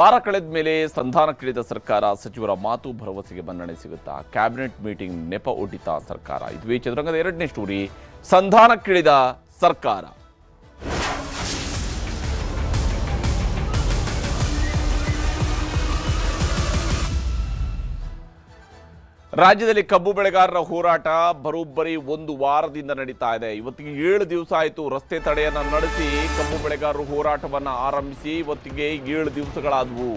ವಾರ ಕಳೆದ ಮೇಲೆ ಸಂಧಾನಕ್ಕಿಳಿದ ಸರ್ಕಾರ, ಸಚಿವರ ಮಾತು ಭರವಸೆಗೆ ಮನ್ನಣೆ ಸಿಗುತ್ತಾ? ಕ್ಯಾಬಿನೆಟ್ ಮೀಟಿಂಗ್ ನೆಪ ಒಡ್ಡಿತ ಸರ್ಕಾರ? ಇದುವೇ ಚದುರಂಗದ ಎರಡನೇ ಸ್ಟೋರಿ ಸಂಧಾನಕ್ಕಿಳಿದ ಸರ್ಕಾರ. ರಾಜ್ಯದಲ್ಲಿ ಕಬ್ಬು ಬೆಳೆಗಾರರ ಹೋರಾಟ ಬರೋಬ್ಬರಿ ಒಂದು ವಾರದಿಂದ ನಡೀತಾ ಇದೆ. ಇವತ್ತಿಗೆ ಏಳು ದಿವಸ ಆಯಿತು ರಸ್ತೆ ತಡೆಯನ್ನು ನಡೆಸಿ ಕಬ್ಬು ಬೆಳೆಗಾರರು ಹೋರಾಟವನ್ನು ಆರಂಭಿಸಿ, ಇವತ್ತಿಗೆ ಏಳು ದಿವಸಗಳಾದವು.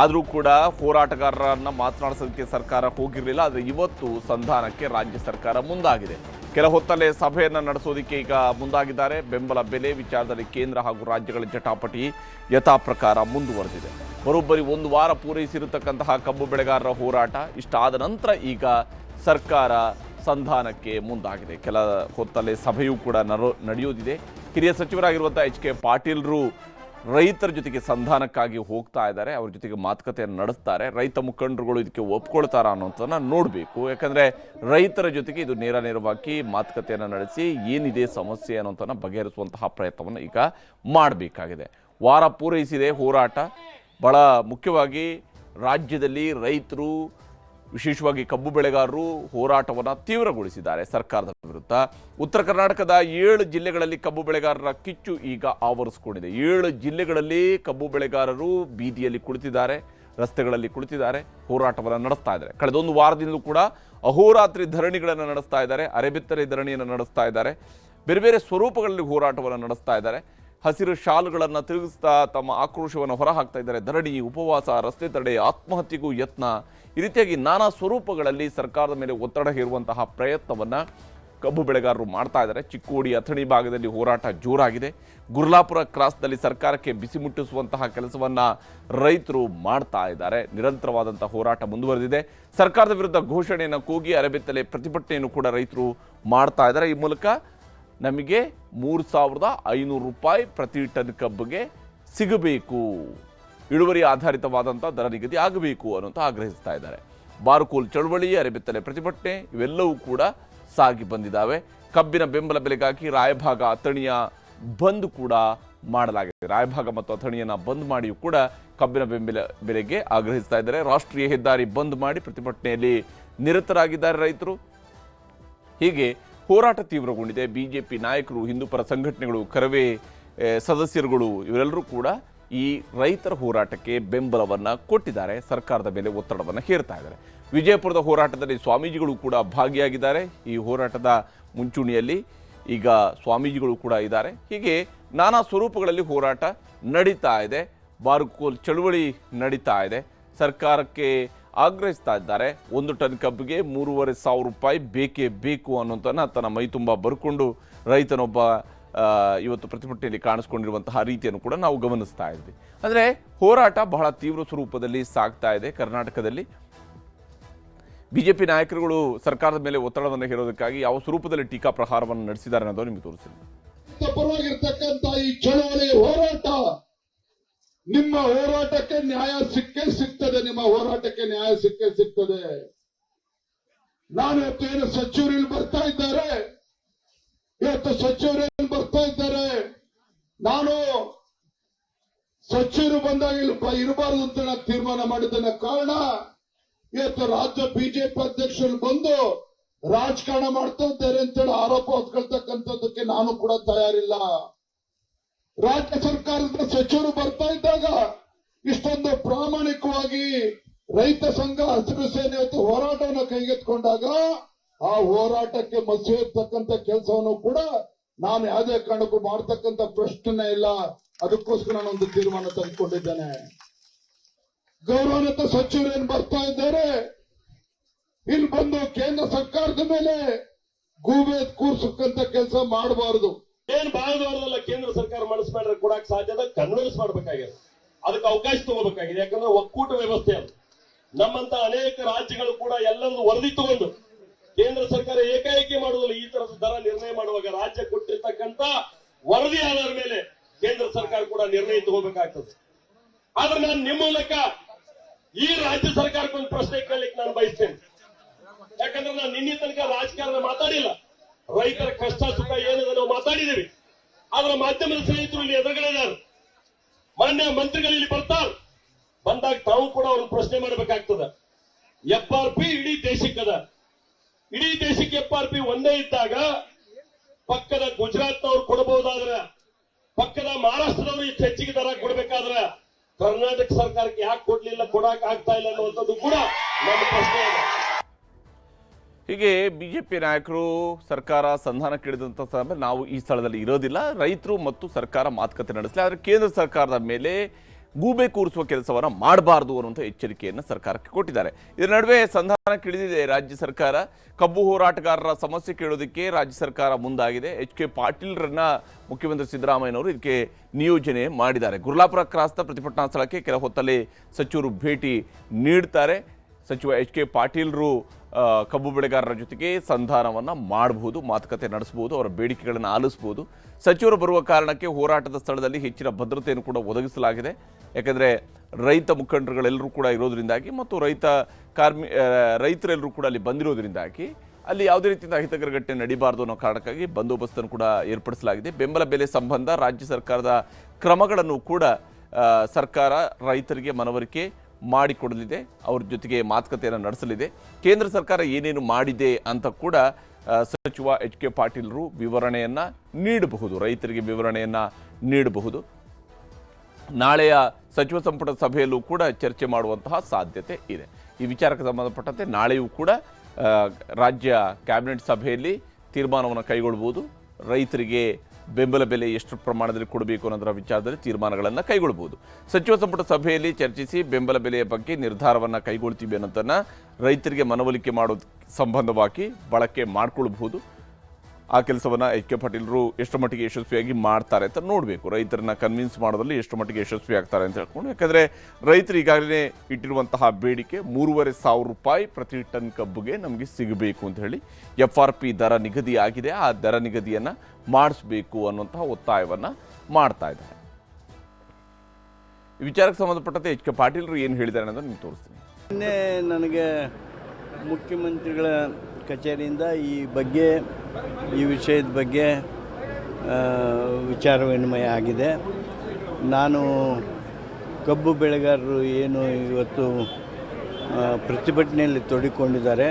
ಆದರೂ ಕೂಡ ಹೋರಾಟಗಾರರನ್ನು ಮಾತನಾಡಿಸೋದಕ್ಕೆ ಸರ್ಕಾರ ಹೋಗಿರಲಿಲ್ಲ, ಆದರೆ ಇವತ್ತು ಸಂಧಾನಕ್ಕೆ ರಾಜ್ಯ ಸರ್ಕಾರ ಮುಂದಾಗಿದೆ. ಕೆಲ ಹೊತ್ತಲ್ಲೇ ಸಭೆಯನ್ನು ನಡೆಸೋದಕ್ಕೆ ಈಗ ಮುಂದಾಗಿದ್ದಾರೆ. ಬೆಂಬಲ ಬೆಲೆ, ವಿಚಾರದಲ್ಲಿ ಕೇಂದ್ರ ಹಾಗೂ ರಾಜ್ಯಗಳ ಜಟಾಪಟಿ ಯಥಾಪ್ರಕಾರ ಮುಂದುವರೆದಿದೆ. ಬರೋಬ್ಬರಿ ಒಂದು ವಾರ ಪೂರೈಸಿರತಕ್ಕಂತಹ ಕಬ್ಬು ಬೆಳೆಗಾರರ ಹೋರಾಟ ಇಷ್ಟಾದ ನಂತರ ಈಗ ಸರ್ಕಾರ ಸಂಧಾನಕ್ಕೆ ಮುಂದಾಗಿದೆ. ಕೆಲ ಹೊತ್ತಲ್ಲೇ ಸಭೆಯೂ ಕೂಡ ನಡೆಯೋದಿದೆ. ಹಿರಿಯ ಸಚಿವರಾಗಿರುವಂಥ ಎಚ್ ಕೆ ಪಾಟೀಲ್ರು ರೈತರ ಜೊತೆಗೆ ಸಂಧಾನಕ್ಕಾಗಿ ಹೋಗ್ತಾ ಇದ್ದಾರೆ, ಅವ್ರ ಜೊತೆಗೆ ಮಾತುಕತೆಯನ್ನು ನಡೆಸ್ತಾರೆ, ರೈತ ಮುಖಂಡರುಗಳು ಇದಕ್ಕೆ ಒಪ್ಕೊಳ್ತಾರ ಅನ್ನೋದನ್ನ ನೋಡಬೇಕು. ಯಾಕಂದ್ರೆ ರೈತರ ಜೊತೆಗೆ ಇದು ನೇರ ನೇರವಾಗಿ ಮಾತುಕತೆಯನ್ನು ನಡೆಸಿ ಏನಿದೆ ಸಮಸ್ಯೆ ಅನ್ನೋದನ್ನ ಬಗೆಹರಿಸುವಂತಹ ಪ್ರಯತ್ನವನ್ನು ಈಗ ಮಾಡಬೇಕಾಗಿದೆ. ವಾರ ಪೂರೈಸಿದೆ ಹೋರಾಟ. ಬಹಳ ಮುಖ್ಯವಾಗಿ ರಾಜ್ಯದಲ್ಲಿ ರೈತರು ವಿಶೇಷವಾಗಿ ಕಬ್ಬು ಬೆಳೆಗಾರರು ಹೋರಾಟವನ್ನು ತೀವ್ರಗೊಳಿಸಿದ್ದಾರೆ ಸರ್ಕಾರದ ವಿರುದ್ಧ. ಉತ್ತರ ಕರ್ನಾಟಕದ ಏಳು ಜಿಲ್ಲೆಗಳಲ್ಲಿ ಕಬ್ಬು ಬೆಳೆಗಾರರ ಕಿಚ್ಚು ಈಗ ಆವರಿಸಿಕೊಂಡಿದೆ. ಏಳು ಜಿಲ್ಲೆಗಳಲ್ಲಿ ಕಬ್ಬು ಬೆಳೆಗಾರರು ಬೀದಿಯಲ್ಲಿ ಕುಳಿತಿದ್ದಾರೆ, ರಸ್ತೆಗಳಲ್ಲಿ ಕುಳಿತಿದ್ದಾರೆ, ಹೋರಾಟವನ್ನು ನಡೆಸ್ತಾ ಇದ್ದಾರೆ. ಕಳೆದ ಒಂದು ವಾರದಿಂದಲೂ ಕೂಡ ಅಹೋರಾತ್ರಿ ಧರಣಿಗಳನ್ನು ನಡೆಸ್ತಾ ಇದ್ದಾರೆ, ಅರೆಬಿತ್ತರೆ ಧರಣಿಯನ್ನು ನಡೆಸ್ತಾ ಇದ್ದಾರೆ. ಬೇರೆ ಬೇರೆ ಸ್ವರೂಪಗಳಲ್ಲಿ ಹೋರಾಟವನ್ನು ನಡೆಸ್ತಾ ಇದ್ದಾರೆ. ಹಸಿರು ಶಾಲುಗಳನ್ನು ತಿರುಗಿಸ್ತಾ ತಮ್ಮ ಆಕ್ರೋಶವನ್ನು ಹೊರಹಾಕ್ತಾ ಇದ್ದಾರೆ. ಧರಣಿ, ಉಪವಾಸ, ರಸ್ತೆ ತಡೆ, ಆತ್ಮಹತ್ಯೆಗೂ ಯತ್ನ. ಈ ರೀತಿಯಾಗಿ ನಾನಾ ಸ್ವರೂಪಗಳಲ್ಲಿ ಸರ್ಕಾರದ ಮೇಲೆ ಒತ್ತಡ ಹೇರುವಂತಹ ಪ್ರಯತ್ನವನ್ನ ಕಬ್ಬು ಬೆಳೆಗಾರರು ಮಾಡ್ತಾ ಇದ್ದಾರೆ. ಚಿಕ್ಕೋಡಿ, ಅಥಣಿ ಭಾಗದಲ್ಲಿ ಹೋರಾಟ ಜೋರಾಗಿದೆ. ಗುರ್ಲಾಪುರ ಕ್ರಾಸ್ನಲ್ಲಿ ಸರ್ಕಾರಕ್ಕೆ ಬಿಸಿ ಮುಟ್ಟಿಸುವಂತಹ ಕೆಲಸವನ್ನ ರೈತರು ಮಾಡ್ತಾ ಇದ್ದಾರೆ. ನಿರಂತರವಾದಂತಹ ಹೋರಾಟ ಮುಂದುವರೆದಿದೆ. ಸರ್ಕಾರದ ವಿರುದ್ಧ ಘೋಷಣೆಯನ್ನು ಕೂಗಿ ಅರೆಬೆತ್ತಲೆ ಪ್ರತಿಭಟನೆಯನ್ನು ಕೂಡ ರೈತರು ಮಾಡ್ತಾ ಇದ್ದಾರೆ. ಈ ಮೂಲಕ ನಮಗೆ ಮೂರು ಸಾವಿರದ ಐನೂರು ರೂಪಾಯಿ ಪ್ರತಿ ಟನ್ ಕಬ್ಬಿಗೆ ಸಿಗಬೇಕು. ಇಳುವರಿ ಆಧಾರಿತವಾದಂಥ ದರ ನಿಗದಿ ಆಗಬೇಕು ಅನ್ನೋಂತ ಆಗ್ರಹಿಸ್ತಾ ಇದ್ದಾರೆ. ಬಾರುಕೋಲ್ ಚಳವಳಿ, ಅರೆಬೆತ್ತಲೆ ಪ್ರತಿಭಟನೆ ಇವೆಲ್ಲವೂ ಕೂಡ ಸಾಗಿ ಬಂದಿದ್ದಾವೆ. ಕಬ್ಬಿನ ಬೆಂಬಲ ಬೆಲೆಗಾಗಿ ರಾಯಭಾಗ ಅಥಣಿಯ ಬಂದ್ ಕೂಡ ಮಾಡಲಾಗಿದೆ. ರಾಯಭಾಗ ಮತ್ತು ಅಥಣಿಯನ್ನು ಬಂದ್ ಮಾಡಿಯೂ ಕೂಡ ಕಬ್ಬಿನ ಬೆಂಬಲ ಬೆಲೆಗೆ ಆಗ್ರಹಿಸ್ತಾ ಇದ್ದಾರೆ. ರಾಷ್ಟ್ರೀಯ ಹೆದ್ದಾರಿ ಬಂದ್ ಮಾಡಿ ಪ್ರತಿಭಟನೆಯಲ್ಲಿ ನಿರತರಾಗಿದ್ದಾರೆ ರೈತರು. ಹೀಗೆ ಹೋರಾಟ ತೀವ್ರಗೊಂಡಿದೆ. ಬಿಜೆಪಿ ನಾಯಕರು ಹಿಂದೂಪರ ಸಂಘಟನೆಗಳು, ಕರವೇ ಸದಸ್ಯರುಗಳು, ಇವರೆಲ್ಲರೂ ಕೂಡ ಈ ರೈತರ ಹೋರಾಟಕ್ಕೆ ಬೆಂಬಲವನ್ನು ಕೊಟ್ಟಿದ್ದಾರೆ. ಸರ್ಕಾರದ ಮೇಲೆ ಒತ್ತಡವನ್ನು ಹೇರ್ತಾ ಇದ್ದಾರೆ. ವಿಜಯಪುರದ ಹೋರಾಟದಲ್ಲಿ ಸ್ವಾಮೀಜಿಗಳು ಕೂಡ ಭಾಗಿಯಾಗಿದ್ದಾರೆ. ಈ ಹೋರಾಟದ ಮುಂಚೂಣಿಯಲ್ಲಿ ಈಗ ಸ್ವಾಮೀಜಿಗಳು ಕೂಡ ಇದ್ದಾರೆ. ಹೀಗೆ ನಾನಾ ಸ್ವರೂಪಗಳಲ್ಲಿ ಹೋರಾಟ ನಡೀತಾ ಇದೆ. ಬಾರ್ಕೋಲ್ ಚಳುವಳಿ ನಡೀತಾ ಇದೆ. ಸರ್ಕಾರಕ್ಕೆ ಆಗ್ರಹಿಸ್ತಾ ಇದ್ದಾರೆ. ಒಂದು ಟನ್ ಕಬ್ಬಿಗೆ ಮೂರುವರೆ ಸಾವಿರ ರೂಪಾಯಿ ಬೇಕೇ ಬೇಕು ಅನ್ನೋದನ್ನು ತನ್ನ ಮೈ ತುಂಬ ಬರ್ಕೊಂಡು ರೈತನೊಬ್ಬ ಇವತ್ತು ಪ್ರತಿಭಟನೆಯಲ್ಲಿ ಕಾಣಿಸ್ಕೊಂಡಿರುವಂತಹ ರೀತಿಯನ್ನು ಕೂಡ ನಾವು ಗಮನಿಸ್ತಾ ಇದ್ವಿ. ಅಂದರೆ ಹೋರಾಟ ಬಹಳ ತೀವ್ರ ಸ್ವರೂಪದಲ್ಲಿ ಸಾಗ್ತಾ ಇದೆ ಕರ್ನಾಟಕದಲ್ಲಿ. ಬಿಜೆಪಿ ನಾಯಕರುಗಳು ಸರ್ಕಾರದ ಮೇಲೆ ಒತ್ತಡವನ್ನು ಹೇರೋದಕ್ಕಾಗಿ ಯಾವ ಸ್ವರೂಪದಲ್ಲಿ ಟೀಕಾ ಪ್ರಹಾರವನ್ನು ನಡೆಸಿದ್ದಾರೆ ಅನ್ನೋದು ನಿಮಗೆ ತೋರಿಸಿದೆ ಈ ಚಳವಳಿ ಹೋರಾಟ ನಿಮ್ಮ ಹೋರಾಟಕ್ಕೆ ನ್ಯಾಯ ಸಿಕ್ಕೇ ಸಿಗ್ತದೆ, ನಿಮ್ಮ ಹೋರಾಟಕ್ಕೆ ನ್ಯಾಯ ಸಿಕ್ಕೇ ಸಿಗ್ತದೆ. ನಾನು ಇವತ್ತು ಏನು ಬರ್ತಾ ಇದ್ದಾರೆ? ಇವತ್ತು ಸಚಿವರು ಏನು ಬರ್ತಾ ಇದ್ದಾರೆ. ನಾನು ಸಚಿವರು ಬಂದಾಗ ಇಲ್ಲಿ ಇರಬಾರದು ಅಂತ ನಾನು ತೀರ್ಮಾನ ಮಾಡಿದ್ದೇನೆ ಕಾರಣ, ಇವತ್ತು ರಾಜ್ಯ ಬಿಜೆಪಿ ಅಧ್ಯಕ್ಷರು ಬಂದು ರಾಜಕಾರಣ ಮಾಡ್ತಾ ಇದ್ದಾರೆ ಅಂತೇಳಿ ಆರೋಪ ಹೊತ್ಕೊಳ್ತಕ್ಕಂಥದ್ದಕ್ಕೆ ನಾನು ಕೂಡ ತಯಾರಿಲ್ಲ. ರಾಜ್ಯ ಸರ್ಕಾರದ ಸಚಿವರು ಬರ್ತಾ ಇದ್ದಾಗ ಇಷ್ಟೊಂದು ಪ್ರಾಮಾಣಿಕವಾಗಿ ರೈತ ಸಂಘ ಹಸಿರು ಸೇನೆ ಅಂತ ಹೋರಾಟವನ್ನು ಕೈಗೆತ್ಕೊಂಡಾಗ ಆ ಹೋರಾಟಕ್ಕೆ ಮಸಿಯತಕ್ಕಂತ ಕೆಲಸವನ್ನು ಕೂಡ ನಾನು ಯಾವುದೇ ಕಾರಣಕ್ಕೂ ಮಾಡ್ತಕ್ಕಂಥ ಪ್ರಶ್ನೆ ಇಲ್ಲ. ಅದಕ್ಕೋಸ್ಕರ ನಾನೊಂದು ತೀರ್ಮಾನ ತೆಗೆದುಕೊಂಡಿದ್ದೇನೆ. ಗೌರವಾನ್ವಿತ ಸಚಿವರು ಏನ್ ಬರ್ತಾ ಇದ್ದಾರೆ? ಇಲ್ಲಿ ಬಂದು ಕೇಂದ್ರ ಸರ್ಕಾರದ ಮೇಲೆ ಗೂಬೆ ಕೂರ್ಸಕ್ಕಂತ ಕೆಲಸ ಮಾಡಬಾರದು. ಏನ್ ಬಾಳದವರದಲ್ಲ ಕೇಂದ್ರ ಸರ್ಕಾರ ಮನಸ್ಸು ಮಾಡ್ರೆ ಕೊಡಕ್ ಸಾಧ್ಯದ ಕನ್ವಿನ್ಸ್ ಮಾಡ್ಬೇಕಾಗಿದೆ. ಅದಕ್ಕೆ ಅವಕಾಶ ತಗೋಬೇಕಾಗಿದೆ. ಯಾಕಂದ್ರೆ ಒಕ್ಕೂಟ ವ್ಯವಸ್ಥೆ ಅದು. ನಮ್ಮಂತ ಅನೇಕ ರಾಜ್ಯಗಳು ಕೂಡ ಎಲ್ಲಂದು ವರದಿ ತಗೊಂಡು ಕೇಂದ್ರ ಸರ್ಕಾರ ಏಕಾಏಕಿ ಮಾಡುವುದಿಲ್ಲ, ಈ ತರದ ದರ ನಿರ್ಣಯ ಮಾಡುವಾಗ ರಾಜ್ಯ ಕೊಟ್ಟಿರ್ತಕ್ಕಂತ ವರದಿ ಆಧಾರ ಮೇಲೆ ಕೇಂದ್ರ ಸರ್ಕಾರ ಕೂಡ ನಿರ್ಣಯ ತಗೋಬೇಕಾಗ್ತದೆ. ಆದ್ರೆ ನಾನು ನಿಮ್ಮ ಮೂಲಕ ಈ ರಾಜ್ಯ ಸರ್ಕಾರಕ್ಕೊಂದು ಪ್ರಶ್ನೆ ಕೇಳಲಿಕ್ಕೆ ನಾನು ಬಯಸ್ತೇನೆ. ಯಾಕಂದ್ರೆ ನಾನು ನಿನ್ನೆ ತನಕ ರಾಜಕಾರಣ ಮಾತಾಡಿಲ್ಲ. ರೈತರ ಕಷ್ಟ ಸುಖ ಏನಿದೆ ನಾವು ಮಾತಾಡಿದೀವಿ ಅದರ ಮಾಧ್ಯಮದ ಸ್ನೇಹಿತರು ಇಲ್ಲಿ ಎದುರುಗಡೆ ಇದ್ದಾರೆ. ಮಾನ್ಯ ಮಂತ್ರಿಗಳು ಇಲ್ಲಿ ಬರ್ತಾರೆ. ಕೂಡ ಅವ್ರನ್ನ ಪ್ರಶ್ನೆ ಮಾಡಬೇಕಾಗ್ತದ. ಎಫ್ ಆರ್ ಪಿ ಇಡೀ ದೇಶಕ್ಕದ ಇಡೀ ದೇಶಕ್ಕೆ ಎಫ್ ಆರ್ ಪಿ ಒಂದೇ ಇದ್ದಾಗ ಪಕ್ಕದ ಗುಜರಾತ್ನವ್ರು ಕೊಡಬಹುದಾದ್ರೆ ಪಕ್ಕದ ಮಹಾರಾಷ್ಟ್ರದವರು ಇಷ್ಟು ಹೆಚ್ಚಿಗೆ ದರ ಕೊಡ್ಬೇಕಾದ್ರ ಕರ್ನಾಟಕ ಸರ್ಕಾರಕ್ಕೆ ಯಾಕೆ ಕೊಡ್ಲಿಲ್ಲ ಕೊಡಕ್ ಆಗ್ತಾ ಇಲ್ಲ ಅನ್ನುವಂಥದ್ದು ಕೂಡ ನನ್ನ ಪ್ರಶ್ನೆ ಇದೆ ಹೀಗೆ ಬಿಜೆಪಿ ನಾಯಕರು ಸರ್ಕಾರ ಸಂಧಾನಕ್ಕಿಳಿದಂಥ ಸಮಯ ನಾವು ಈ ಸ್ಥಳದಲ್ಲಿ ಇರೋದಿಲ್ಲ. ರೈತರು ಮತ್ತು ಸರ್ಕಾರ ಮಾತುಕತೆ ನಡೆಸಲಿ, ಆದರೆ ಕೇಂದ್ರ ಸರ್ಕಾರದ ಮೇಲೆ ಗೂಬೆ ಕೂರಿಸುವ ಕೆಲಸವನ್ನು ಮಾಡಬಾರದು ಅನ್ನುವಂಥ ಎಚ್ಚರಿಕೆಯನ್ನು ಸರ್ಕಾರಕ್ಕೆ ಕೊಟ್ಟಿದ್ದಾರೆ. ಇದರ ನಡುವೆ ಸಂಧಾನಕ್ಕಿಳಿದಿದೆ ರಾಜ್ಯ ಸರ್ಕಾರ. ಕಬ್ಬು ಹೋರಾಟಗಾರರ ಸಮಸ್ಯೆ ಕೇಳೋದಕ್ಕೆ ರಾಜ್ಯ ಸರ್ಕಾರ ಮುಂದಾಗಿದೆ. ಎಚ್ ಕೆ ಪಾಟೀಲ್ರನ್ನ ಮುಖ್ಯಮಂತ್ರಿ ಸಿದ್ದರಾಮಯ್ಯನವರು ಇದಕ್ಕೆ ನಿಯೋಜನೆ ಮಾಡಿದ್ದಾರೆ. ಗುರ್ಲಾಪುರ ಕ್ರಾಸ್ತ ಪ್ರತಿಭಟನಾ ಸ್ಥಳಕ್ಕೆ ಕೆಲ ಹೊತ್ತಲ್ಲಿ ಸಚಿವರು ಭೇಟಿ ನೀಡ್ತಾರೆ. ಸಚಿವ ಎಚ್ ಕೆ ಪಾಟೀಲ್ರು ಕಬ್ಬು ಬೆಳೆಗಾರರ ಜೊತೆಗೆ ಸಂಧಾನವನ್ನು ಮಾಡಬಹುದು, ಮಾತುಕತೆ ನಡೆಸಬಹುದು, ಅವರ ಬೇಡಿಕೆಗಳನ್ನು ಆಲಿಸಬಹುದು. ಸಚಿವರು ಬರುವ ಕಾರಣಕ್ಕೆ ಹೋರಾಟದ ಸ್ಥಳದಲ್ಲಿ ಹೆಚ್ಚಿನ ಭದ್ರತೆಯನ್ನು ಕೂಡ ಒದಗಿಸಲಾಗಿದೆ. ಯಾಕಂದರೆ ರೈತ ಮುಖಂಡರುಗಳೆಲ್ಲರೂ ಕೂಡ ಇರೋದರಿಂದಾಗಿ ಮತ್ತು ರೈತ ಕಾರ್ಮಿ ರೈತರೆಲ್ಲರೂ ಕೂಡ ಅಲ್ಲಿ ಬಂದಿರೋದರಿಂದಾಗಿ ಅಲ್ಲಿ ಯಾವುದೇ ರೀತಿಯಿಂದ ಅಹಿತಕರ ಘಟನೆ ನಡೀಬಾರದು ಅನ್ನೋ ಕಾರಣಕ್ಕಾಗಿ ಬಂದೋಬಸ್ತನ್ನು ಕೂಡ ಏರ್ಪಡಿಸಲಾಗಿದೆ. ಬೆಂಬಲ ಬೆಲೆ ಸಂಬಂಧ ರಾಜ್ಯ ಸರ್ಕಾರದ ಕ್ರಮಗಳನ್ನು ಕೂಡ ಸರ್ಕಾರ ರೈತರಿಗೆ ಮನವರಿಕೆ ಮಾಡಿಕೊಡಲಿದೆ, ಅವ್ರ ಜೊತೆಗೆ ಮಾತುಕತೆಯನ್ನು ನಡೆಸಲಿದೆ. ಕೇಂದ್ರ ಸರ್ಕಾರ ಏನೇನು ಮಾಡಿದೆ ಅಂತ ಕೂಡ ಸಚಿವ ಎಚ್ ಕೆ ಪಾಟೀಲ್ರು ವಿವರಣೆಯನ್ನ ನೀಡಬಹುದು, ರೈತರಿಗೆ ವಿವರಣೆಯನ್ನ ನೀಡಬಹುದು. ನಾಳೆಯ ಸಚಿವ ಸಂಪುಟ ಸಭೆಯಲ್ಲೂ ಕೂಡ ಚರ್ಚೆ ಮಾಡುವಂತಹ ಸಾಧ್ಯತೆ ಇದೆ. ಈ ವಿಚಾರಕ್ಕೆ ಸಂಬಂಧಪಟ್ಟಂತೆ ನಾಳೆಯೂ ಕೂಡ ರಾಜ್ಯ ಕ್ಯಾಬಿನೆಟ್ ಸಭೆಯಲ್ಲಿ ತೀರ್ಮಾನವನ್ನು ಕೈಗೊಳ್ಳಬಹುದು ರೈತರಿಗೆ ಬೆಂಬಲ ಬೆಲೆ ಎಷ್ಟು ಪ್ರಮಾಣದಲ್ಲಿ ಕೊಡಬೇಕು ಅನ್ನೋದರ ವಿಚಾರದಲ್ಲಿ ತೀರ್ಮಾನಗಳನ್ನು ಕೈಗೊಳ್ಳಬಹುದು ಸಚಿವ ಸಂಪುಟ ಸಭೆಯಲ್ಲಿ ಚರ್ಚಿಸಿ ಬೆಂಬಲ ಬೆಲೆಯ ಬಗ್ಗೆ ನಿರ್ಧಾರವನ್ನು ಕೈಗೊಳ್ತೀವಿ ಅನ್ನೋದನ್ನು ರೈತರಿಗೆ ಮನವೊಲಿಕೆ ಮಾಡೋದು ಸಂಬಂಧವಾಗಿ ಬಳಕೆ ಮಾಡಿಕೊಳ್ಬಹುದು. ಆ ಕೆಲಸವನ್ನ ಎಚ್ ಕೆ ಪಾಟೀಲ್ರು ಎಷ್ಟು ಮಟ್ಟಿಗೆ ಯಶಸ್ವಿಯಾಗಿ ಮಾಡ್ತಾರೆ ಅಂತ ನೋಡಬೇಕು. ರೈತರನ್ನ ಕನ್ವಿನ್ಸ್ ಮಾಡೋದ್ರಲ್ಲಿ ಎಷ್ಟು ಮಟ್ಟಿಗೆ ಯಶಸ್ವಿ ಆಗ್ತಾರೆ ಅಂತ ಹೇಳ್ಕೊಂಡು, ಯಾಕಂದರೆ ರೈತರು ಈಗಾಗಲೇ ಇಟ್ಟಿರುವಂತಹ ಬೇಡಿಕೆ ಮೂರುವರೆ ಸಾವಿರ ರೂಪಾಯಿ ಪ್ರತಿ ಟನ್ ಕಬ್ಬಿಗೆ ನಮಗೆ ಸಿಗಬೇಕು ಅಂತ ಹೇಳಿ ಎಫ್ ಆರ್ ಪಿ ದರ ನಿಗದಿ ಆಗಿದೆ. ಆ ದರ ನಿಗದಿಯನ್ನು ಮಾಡಿಸ್ಬೇಕು ಅನ್ನುವಂತಹ ಒತ್ತಾಯವನ್ನು ಮಾಡ್ತಾ ಇದ್ದಾರೆ. ವಿಚಾರಕ್ಕೆ ಸಂಬಂಧಪಟ್ಟಂತೆ ಎಚ್ ಕೆ ಪಾಟೀಲ್ರು ಏನು ಹೇಳಿದ್ದಾರೆ ಅನ್ನೋದನ್ನು ನಿಮ್ಗೆ ತೋರಿಸ್ತೀನಿ. ನಿನ್ನೆ ನನಗೆ ಮುಖ್ಯಮಂತ್ರಿಗಳ ಕಚೇರಿಯಿಂದ ಈ ಬಗ್ಗೆ, ಈ ವಿಷಯದ ಬಗ್ಗೆ ವಿಚಾರ ವಿನಿಮಯ ಆಗಿದೆ. ನಾನು ಕಬ್ಬು ಬೆಳೆಗಾರರು ಏನು ಇವತ್ತು ಪ್ರತಿಭಟನೆಯಲ್ಲಿ ತೊಡಿಕೊಂಡಿದ್ದಾರೆ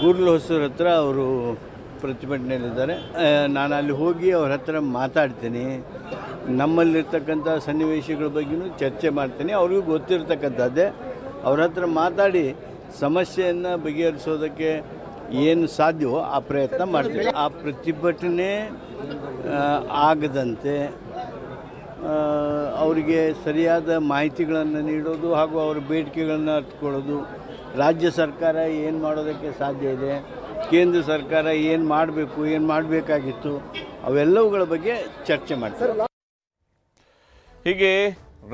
ಗೂರ್ಲ ಹೊಸೂರ ಹತ್ರ ಅವರು ಪ್ರತಿಭಟನೆಯಲ್ಲಿದ್ದಾರೆ. ನಾನು ಅಲ್ಲಿ ಹೋಗಿ ಅವ್ರ ಹತ್ರ ಮಾತಾಡ್ತೀನಿ. ನಮ್ಮಲ್ಲಿರ್ತಕ್ಕಂಥ ಸನ್ನಿವೇಶಗಳ ಬಗ್ಗೆಯೂ ಚರ್ಚೆ ಮಾಡ್ತೀನಿ. ಅವ್ರಿಗೂ ಗೊತ್ತಿರ್ತಕ್ಕಂಥದ್ದೇ. ಅವ್ರ ಹತ್ರ ಮಾತಾಡಿ, ಸಮಸ್ಯೆಯನ್ನು ಬಗೆಹರಿಸೋದಕ್ಕೆ ಏನು ಸಾಧ್ಯವೋ ಆ ಪ್ರಯತ್ನ ಮಾಡ್ತೀವಿ. ಆ ಪ್ರತಿಭಟನೆ ಆಗದಂತೆ ಅವರಿಗೆ ಸರಿಯಾದ ಮಾಹಿತಿಗಳನ್ನು ನೀಡೋದು ಹಾಗೂ ಅವರ ಬೇಡಿಕೆಗಳನ್ನು ಅರ್ಥಕೊಳ್ಳೋದು ರಾಜ್ಯ ಸರ್ಕಾರ ಏನು ಮಾಡೋದಕ್ಕೆ ಸಾಧ್ಯ ಇದೆ? ಕೇಂದ್ರ ಸರ್ಕಾರ ಏನು ಮಾಡಬೇಕು, ಏನು ಮಾಡಬೇಕಾಗಿತ್ತು? ಅವೆಲ್ಲವುಗಳ ಬಗ್ಗೆ ಚರ್ಚೆ ಮಾಡ್ತಾರೆ ಹೀಗೆ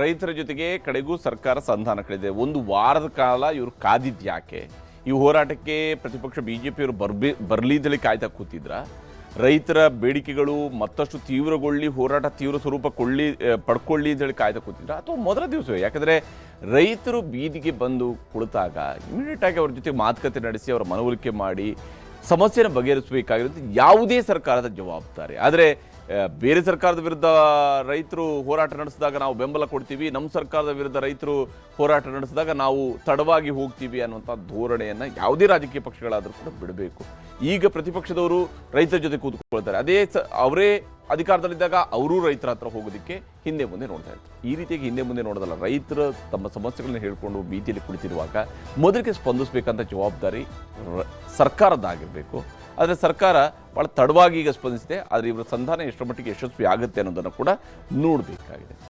ರೈತರ ಜೊತೆಗೆ ಕಡೆಗೂ ಸರ್ಕಾರ ಸಂಧಾನ ಕಳೆದಿದೆ. ಒಂದು ವಾರದ ಕಾಲ ಇವರು ಕಾದಿದ್ಯಾಕೆ ಈ ಹೋರಾಟಕ್ಕೆ ಪ್ರತಿಪಕ್ಷ ಬಿ ಜೆ ಪಿಯವರು ಬರ್ಬೇ ಬರ್ಲಿದ್ದಳಿ ಕಾಯ್ತಾ ಕೂತಿದ್ರ? ರೈತರ ಬೇಡಿಕೆಗಳು ಮತ್ತಷ್ಟು ತೀವ್ರಗೊಳ್ಳಿ, ಹೋರಾಟ ತೀವ್ರ ಸ್ವರೂಪ ಕೊಳ್ಳಿ ಪಡ್ಕೊಳ್ಳಿ ಅಂತೇಳಿ ಕಾಯ್ತಾ ಕೂತಿದ್ರ? ಅಥವಾ ಮೊದಲ ದಿವಸವೇ? ಯಾಕಂದರೆ ರೈತರು ಬೀದಿಗೆ ಬಂದು ಕುಳಿತಾಗ ಇಮಿಡಿಯೇಟಾಗಿ ಅವ್ರ ಜೊತೆ ಮಾತುಕತೆ ನಡೆಸಿ, ಅವರ ಮನವೊಲಿಕೆ ಮಾಡಿ ಸಮಸ್ಯೆನ ಬಗೆಹರಿಸಬೇಕಾಗಿರೋದು ಯಾವುದೇ ಸರ್ಕಾರದ ಜವಾಬ್ದಾರಿ. ಆದರೆ ಬೇರೆ ಸರ್ಕಾರದ ವಿರುದ್ಧ ರೈತರು ಹೋರಾಟ ನಡೆಸಿದಾಗ ನಾವು ಬೆಂಬಲ ಕೊಡ್ತೀವಿ ನಮ್ಮ ಸರ್ಕಾರದ ವಿರುದ್ಧ ರೈತರು ಹೋರಾಟ ನಡೆಸಿದಾಗ ನಾವು ತಡವಾಗಿ ಹೋಗ್ತೀವಿ ಅನ್ನುವಂಥ ಧೋರಣೆಯನ್ನು ಯಾವುದೇ ರಾಜಕೀಯ ಪಕ್ಷಗಳಾದರೂ ಕೂಡ ಬಿಡಬೇಕು. ಈಗ ಪ್ರತಿಪಕ್ಷದವರು ರೈತರ ಜೊತೆ ಕೂತ್ಕೊಳ್ತಾರೆ. ಅದೇ ಅವರೇ ಅಧಿಕಾರದಲ್ಲಿದ್ದಾಗ ಅವರೂ ರೈತರ ಹತ್ರ ಹೋಗೋದಕ್ಕೆ ಹಿಂದೆ ಮುಂದೆ ನೋಡ್ತಾ ಇರ್ತಾರೆ ಈ ರೀತಿಯಾಗಿ ಹಿಂದೆ ಮುಂದೆ ನೋಡೋದಲ್ಲ, ರೈತರು ತಮ್ಮ ಸಮಸ್ಯೆಗಳನ್ನ ಹೇಳ್ಕೊಂಡು ಬೀದಿಯಲ್ಲಿ ಕುಳಿತಿರುವಾಗ ಮೊದಲಿಗೆ ಸ್ಪಂದಿಸಬೇಕಂತ ಜವಾಬ್ದಾರಿ ಸರ್ಕಾರದ್ದಾಗಿರಬೇಕು. ಆದರೆ ಸರ್ಕಾರ ಭಾಳ ತಡವಾಗಿ ಈಗ ಸ್ಪಂದಿಸಿದೆ, ಆದರೆ ಇವರ ಸಂಧಾನ ಎಷ್ಟರ ಮಟ್ಟಿಗೆ ಯಶಸ್ವಿ ಆಗುತ್ತೆ ಅನ್ನೋದನ್ನು ಕೂಡ ನೋಡಬೇಕಾಗಿದೆ.